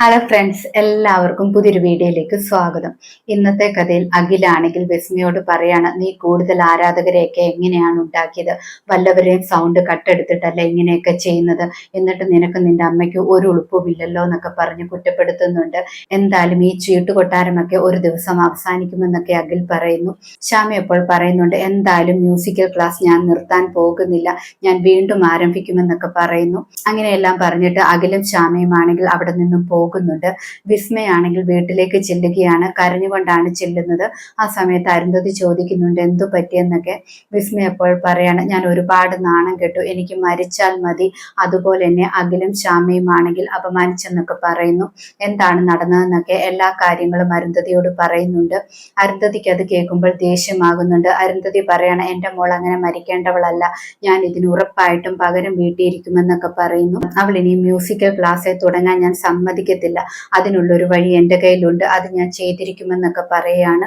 Hello friends എല്ലാവർക്കും പുതിയൊരു വീഡിയോയിലേക്ക് സ്വാഗതം. ഇന്നത്തെ കഥയിൽ അഖിലാണെങ്കിൽ വിസ്മയോട് പറയാണ് നീ കൂടുതൽ ആരാധകരെയൊക്കെ എങ്ങനെയാണ് ഉണ്ടാക്കിയത്? വല്ലവരെയും സൗണ്ട് കട്ടെടുത്തിട്ടല്ല ഇങ്ങനെയൊക്കെ ചെയ്യുന്നത്? എന്നിട്ട് നിനക്ക് നിന്റെ അമ്മയ്ക്ക് ഒരു ഉളുപ്പുമില്ലല്ലോ എന്നൊക്കെ പറഞ്ഞ് കുറ്റപ്പെടുത്തുന്നുണ്ട്. എന്തായാലും ഈ ചീട്ടുകൊട്ടാരമൊക്കെ ഒരു ദിവസം അവസാനിക്കുമെന്നൊക്കെ അഖിൽ പറയുന്നു. ശ്യാമി എപ്പോൾ പറയുന്നുണ്ട് എന്തായാലും മ്യൂസിക്കൽ ക്ലാസ് ഞാൻ നിർത്താൻ പോകുന്നില്ല. ഞാൻ വീണ്ടും ആരംഭിക്കുമെന്നൊക്കെ പറയുന്നു. അങ്ങനെയെല്ലാം പറഞ്ഞിട്ട് അഖിലും ശ്യാമയും ആണെങ്കിൽ അവിടെ നിന്നും പോകും. പോകുന്നുണ്ട്. വിസ്മയാണെങ്കിൽ വീട്ടിലേക്ക് ചെല്ലുകയാണ്. കരഞ്ഞുകൊണ്ടാണ് ചെല്ലുന്നത്. ആ സമയത്ത് അരുന്ധതി ചോദിക്കുന്നുണ്ട് എന്തു പറ്റിയെന്നൊക്കെ വിസ്മയ അപ്പോൾ പറയാണ് ഞാൻ ഒരുപാട് നാണം കെട്ടു. എനിക്ക് മരിച്ചാൽ മതി. അതുപോലെ തന്നെ അഖിലും ശ്യാമയും ആണെങ്കിൽ അപമാനിച്ചെന്നൊക്കെ പറയുന്നു. എന്താണ് നടന്നതെന്നൊക്കെ എല്ലാ കാര്യങ്ങളും അരുന്ധതിയോട് പറയുന്നുണ്ട്. അരുന്ധതിക്ക് അത് കേൾക്കുമ്പോൾ ദേഷ്യമാകുന്നുണ്ട്. അരുന്ധതി പറയണം എന്റെ മോൾ അങ്ങനെ മരിക്കേണ്ടവളല്ല. ഞാൻ ഇതിന് ഉറപ്പായിട്ടും പകരം വീട്ടിയിരിക്കുമെന്നൊക്കെ പറയുന്നു. അവൾ ഇനി മ്യൂസിക്കൽ ക്ലാസ്സിൽ തുടങ്ങാൻ ഞാൻ സമ്മതിക്കും സാധിക്കത്തില്ല അതിനുള്ളൊരു വഴി എന്റെ കയ്യിലുണ്ട്. അത് ഞാൻ ചെയ്തിരിക്കുമെന്നൊക്കെ പറയുകയാണ്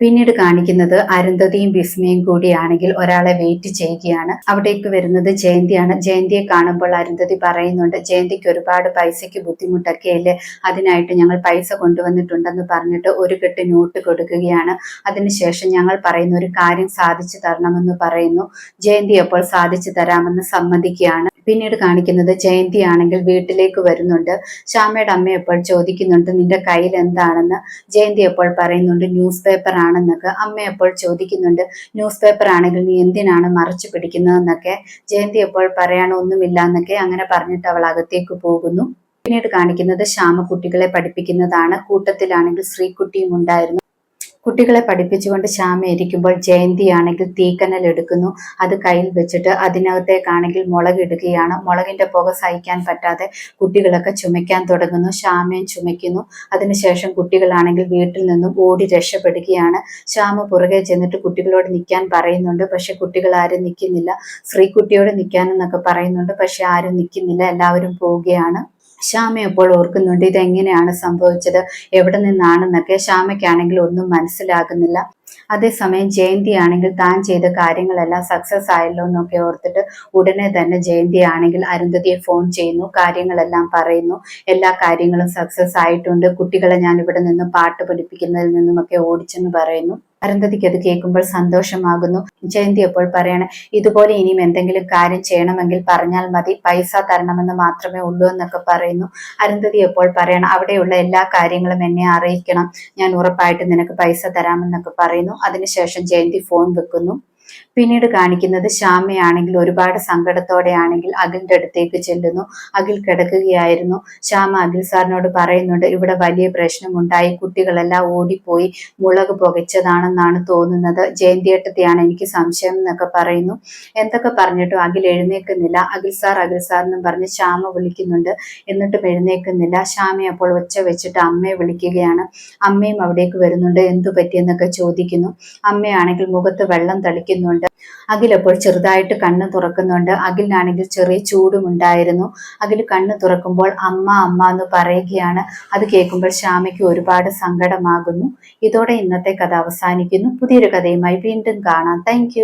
പിന്നീട് കാണിക്കുന്നത് അരുന്ധതിയും വിസ്മയും കൂടിയാണെങ്കിൽ ഒരാളെ വെയിറ്റ് ചെയ്യുകയാണ്. അവിടേക്ക് വരുന്നത് ജയന്തിയാണ്. ജയന്തിയെ കാണുമ്പോൾ അരുന്ധതി പറയുന്നുണ്ട് ജയന്തിക്ക് ഒരുപാട് പൈസയ്ക്ക് ബുദ്ധിമുട്ടൊക്കെ അല്ലേ? അതിനായിട്ട് ഞങ്ങൾ പൈസ കൊണ്ടുവന്നിട്ടുണ്ടെന്ന് പറഞ്ഞിട്ട് ഒരു കെട്ട് നോട്ട് കൊടുക്കുകയാണ്. അതിനുശേഷം ഞങ്ങൾ പറയുന്ന ഒരു കാര്യം സാധിച്ചു തരണമെന്ന് പറയുന്നു. ജയന്തി അപ്പോൾ സാധിച്ചു തരാമെന്ന് സമ്മതിക്കുകയാണ്. പിന്നീട് കാണിക്കുന്നത് ജയന്തി ആണെങ്കിൽ വീട്ടിലേക്ക് വരുന്നുണ്ട്. ശ്യാമയുടെ അമ്മ എപ്പോൾ ചോദിക്കുന്നുണ്ട് നിന്റെ കയ്യിൽ എന്താണെന്ന്? ജയന്തി എപ്പോൾ പറയുന്നുണ്ട് ന്യൂസ് പേപ്പർ ആണെന്നൊക്കെ അമ്മ എപ്പോൾ ചോദിക്കുന്നുണ്ട്. ന്യൂസ് പേപ്പർ ആണെങ്കിൽ നീ എന്തിനാണ് മറച്ചു പിടിക്കുന്നതെന്നൊക്കെ. ജയന്തി എപ്പോൾ പറയാണ് ഒന്നുമില്ല എന്നൊക്കെ അങ്ങനെ പറഞ്ഞിട്ട് അവൾ അകത്തേക്ക് പോകുന്നു. പിന്നീട് കാണിക്കുന്നത് ശ്യാമ കുട്ടികളെ പഠിപ്പിക്കുന്നതാണ്. കൂട്ടത്തിലാണെങ്കിൽ ശ്രീകുട്ടിയും ഉണ്ടായിരുന്നു. കുട്ടികളെ പഠിപ്പിച്ചുകൊണ്ട് ശ്യാമ ഇരിക്കുമ്പോൾ ജയന്തി ആണെങ്കിൽ തീക്കനൽ എടുക്കുന്നു. അത് കയ്യിൽ വെച്ചിട്ട് അതിനകത്തേക്കാണെങ്കിൽ മുളക് ഇടുകയാണ്. മുളകിന്റെ പുക സഹിക്കാൻ പറ്റാതെ കുട്ടികളൊക്കെ ചുമയ്ക്കാൻ തുടങ്ങുന്നു. ശ്യാമയും ചുമയ്ക്കുന്നു. അതിനുശേഷം കുട്ടികളാണെങ്കിൽ വീട്ടിൽ നിന്നും ഓടി രക്ഷപ്പെടുകയാണ്. ശ്യാമ പുറകെ ചെന്നിട്ട് കുട്ടികളോട് നിൽക്കാൻ പറയുന്നുണ്ട്. പക്ഷെ കുട്ടികൾ ആരും നിൽക്കുന്നില്ല സ്ത്രീക്കുട്ടിയോട് നിൽക്കാനെന്നൊക്കെ പറയുന്നുണ്ട്. പക്ഷെ ആരും നിൽക്കുന്നില്ല എല്ലാവരും പോവുകയാണ്. ശ്യാമ ഇപ്പോൾ ഓർക്കുന്നുണ്ട് ഇതെങ്ങനെയാണ് സംഭവിച്ചത്? എവിടെ നിന്നാണെന്നൊക്കെ ശ്യാമയ്ക്കാണെങ്കിൽ ഒന്നും മനസ്സിലാകുന്നില്ല. അതേസമയം ജയന്തി ആണെങ്കിൽ താൻ ചെയ്ത കാര്യങ്ങളെല്ലാം സക്സസ് ആയല്ലോ എന്നൊക്കെ ഓർത്തിട്ട് ഉടനെ തന്നെ ജയന്തി ആണെങ്കിൽ അരുന്ധതിയെ ഫോൺ ചെയ്യുന്നു കാര്യങ്ങളെല്ലാം പറയുന്നു. എല്ലാ കാര്യങ്ങളും സക്സസ് ആയിട്ടുണ്ട്. കുട്ടികളെ ഞാൻ ഇവിടെ നിന്ന് പാട്ട് പഠിപ്പിക്കുന്നതിൽ നിന്നുമൊക്കെ ഓടിച്ചെന്ന് പറയുന്നു. അരുന്ധതിക്ക് അത് കേൾക്കുമ്പോൾ സന്തോഷമാകുന്നു. ജയന്തി അപ്പോൾ പറയണേ ഇതുപോലെ ഇനിയും എന്തെങ്കിലും കാര്യം ചെയ്യണമെങ്കിൽ പറഞ്ഞാൽ മതി. പൈസ തരണമെന്ന് മാത്രമേ ഉള്ളൂ എന്നൊക്കെ പറയുന്നു. അരുന്ധതി എപ്പോൾ പറയണം അവിടെയുള്ള എല്ലാ കാര്യങ്ങളും എന്നെ അറിയിക്കണം. ഞാൻ ഉറപ്പായിട്ട് നിനക്ക് പൈസ തരാമെന്നൊക്കെ പറയുന്നു. അതിനുശേഷം ജയന്തി ഫോൺ വെക്കുന്നു. പിന്നീട് കാണിക്കുന്നത് ശ്യാമയാണെങ്കിൽ ഒരുപാട് സങ്കടത്തോടെയാണെങ്കിൽ അഖിലിന്റെ അടുത്തേക്ക് ചെല്ലുന്നു. അഖിൽ കിടക്കുകയായിരുന്നു. ശ്യാമ അഖിൽ സാറിനോട് പറയുന്നുണ്ട് ഇവിടെ വലിയ പ്രശ്നമുണ്ടായി. കുട്ടികളെല്ലാം ഓടിപ്പോയി മുളക് പുകച്ചതാണെന്നാണ് തോന്നുന്നത്. ജയന്തിയേട്ടത്തെയാണ് എനിക്ക് സംശയം എന്നൊക്കെ പറയുന്നു. എന്തൊക്കെ പറഞ്ഞിട്ടും അഖിൽ എഴുന്നേക്കുന്നില്ല അഖിൽ സാർ അഖിൽ സാർ എന്നും പറഞ്ഞ് ശ്യാമ വിളിക്കുന്നുണ്ട്. എന്നിട്ടും എഴുന്നേക്കുന്നില്ല ശ്യാമ അപ്പോൾ ഒച്ച വെച്ചിട്ട് അമ്മയെ വിളിക്കുകയാണ്. അമ്മയും അവിടേക്ക് വരുന്നുണ്ട്. എന്തു പറ്റിയെന്നൊക്കെ ചോദിക്കുന്നു. അമ്മയാണെങ്കിൽ മുഖത്ത് വെള്ളം തളിക്കുന്നുണ്ട്. അഖിലപ്പോൾ ചെറുതായിട്ട് കണ്ണ് തുറക്കുന്നുണ്ട്. അഖിലിനാണെങ്കിൽ ചെറിയ ചൂടും ഉണ്ടായിരുന്നു. അഖിൽ കണ്ണ് തുറക്കുമ്പോൾ അമ്മ അമ്മ എന്ന് പറയുകയാണ്. അത് കേൾക്കുമ്പോൾ ശ്യാമയ്ക്ക് ഒരുപാട് സങ്കടമാകുന്നു. ഇതോടെ ഇന്നത്തെ കഥ അവസാനിക്കുന്നു. പുതിയൊരു കഥയുമായി വീണ്ടും കാണാം. താങ്ക്